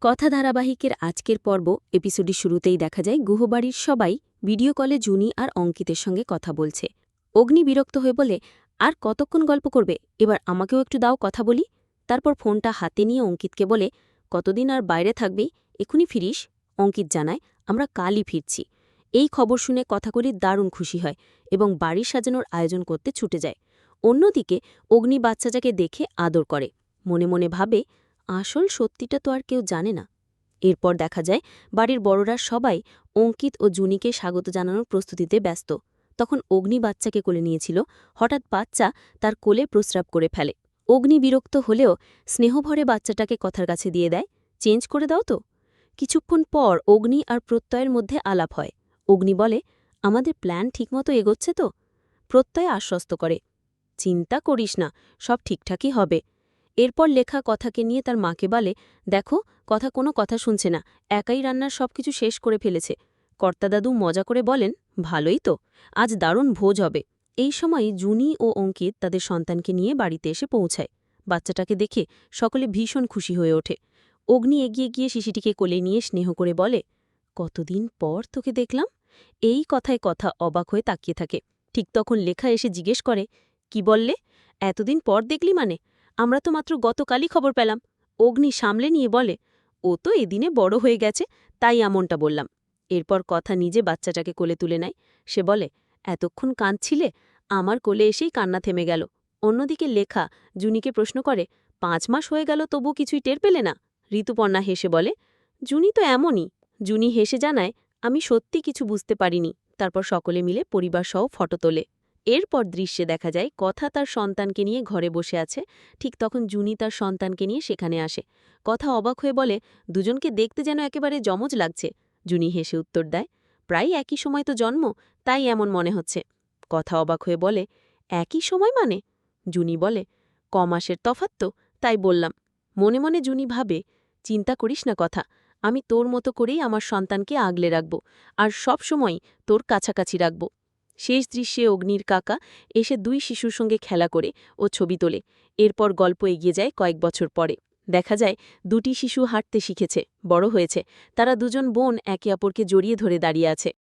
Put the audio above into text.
কথা ধারাবাহিকের আজকের পর্ব এপিসোডের শুরুতেই দেখা যায়, গুহবাড়ির সবাই ভিডিও কলে জুনি আর অঙ্কিতের সঙ্গে কথা বলছে। অগ্নি বিরক্ত হয়ে বলে, আর কতক্ষণ গল্প করবে? এবার আমাকেও একটু দাও কথা বলি। তারপর ফোনটা হাতে নিয়ে অঙ্কিতকে বলে, কতদিন আর বাইরে থাকবে? এখুনি ফিরিস? অঙ্কিত জানায়, আমরা কালই ফিরছি। এই খবর শুনে কথাগুলি দারুণ খুশি হয় এবং বাড়ি সাজানোর আয়োজন করতে ছুটে যায়। অন্যদিকে অগ্নি বাচ্চাটাকে দেখে আদর করে। মনে মনে ভাবে আসল সত্যিটা তো আর কেউ জানে না। এরপর দেখা যায়, বাড়ির বড়রা সবাই অঙ্কিত ও জুনিকে স্বাগত জানানোর প্রস্তুতিতে ব্যস্ত। তখন অগ্নি বাচ্চাকে কোলে নিয়েছিল। হঠাৎ বাচ্চা তার কোলে প্রস্রাব করে ফেলে। অগ্নি বিরক্ত হলেও স্নেহভরে বাচ্চাটাকে কথার কাছে দিয়ে দেয়, চেঞ্জ করে দাও তো। কিছুক্ষণ পর অগ্নি আর প্রত্যয়ের মধ্যে আলাপ হয়। অগ্নি বলে, আমাদের প্ল্যান ঠিকমতো এগোচ্ছে তো? প্রত্যয় আশ্বস্ত করে, চিন্তা করিস না, সব ঠিকঠাকই হবে। এরপর লেখা কথাকে নিয়ে তার মাকে বলে, দেখো, কথা কোনো কথা শুনছে না। একাই রান্নার সবকিছু শেষ করে ফেলেছে। কর্তাদাদু মজা করে বলেন, ভালোই তো, আজ দারুণ ভোজ হবে। এই সময় জুনি ও অঙ্কিত তাদের সন্তানকে নিয়ে বাড়িতে এসে পৌঁছায়। বাচ্চাটাকে দেখে সকলে ভীষণ খুশি হয়ে ওঠে। অগ্নি এগিয়ে গিয়ে শিশিটিকে কোলে নিয়ে স্নেহ করে বলে, কতদিন পর তোকে দেখলাম? এই কথায় কথা অবাক হয়ে তাকিয়ে থাকে। ঠিক তখন লেখা এসে জিজ্ঞেস করে, কি বললে? এতদিন পর দেখলি মানে? আমরা তো মাত্র গতকালই খবর পেলাম। অগ্নি সামলে নিয়ে বলে, ও তো এদিনে বড় হয়ে গেছে, তাই এমনটা বললাম। এরপর কথা নিজে বাচ্চাটাকে কোলে তুলে নেয়। সে বলে, এতক্ষণ কাঁদছিলে? আমার কোলে এসেই কান্না থেমে গেল। অন্যদিকে লেখা জুনিকে প্রশ্ন করে, পাঁচ মাস হয়ে গেল তবু কিছুই টের পেলে না? ঋতুপর্ণা হেসে বলে, জুনি তো এমনই। জুনি হেসে জানায়, আমি সত্যি কিছু বুঝতে পারিনি। তারপর সকলে মিলে পরিবারসহ ফটো তোলে। এরপর দৃশ্যে দেখা যায়, কথা তার সন্তানকে নিয়ে ঘরে বসে আছে। ঠিক তখন জুনি তার সন্তানকে নিয়ে সেখানে আসে। কথা অবাক হয়ে বলে, দুজনকে দেখতে যেন একেবারে জমজ লাগছে। জুনি হেসে উত্তর দেয় প্রায় একই সময় তো জন্ম, তাই এমন মনে হচ্ছে। কথা অবাক হয়ে বলে, একই সময় মানে? জুনি বলে, কমাসের তফাৎ তো, তাই বললাম। মনে মনে জুনি ভাবে, চিন্তা করিস না কথা, আমি তোর মতো করেই আমার সন্তানকে আগলে রাখব, আর সব সময় তোর কাছাকাছি রাখব। শেষ দৃশ্যে অগ্নির কাকা এসে দুই শিশুর সঙ্গে খেলা করে ও ছবি তোলে। এরপর গল্প এগিয়ে যায় কয়েক বছর পরে। দেখা যায়, দুটি শিশু হাঁটতে শিখেছে, বড় হয়েছে। তারা দুজন বোন একে অপরকে জড়িয়ে ধরে দাঁড়িয়ে আছে।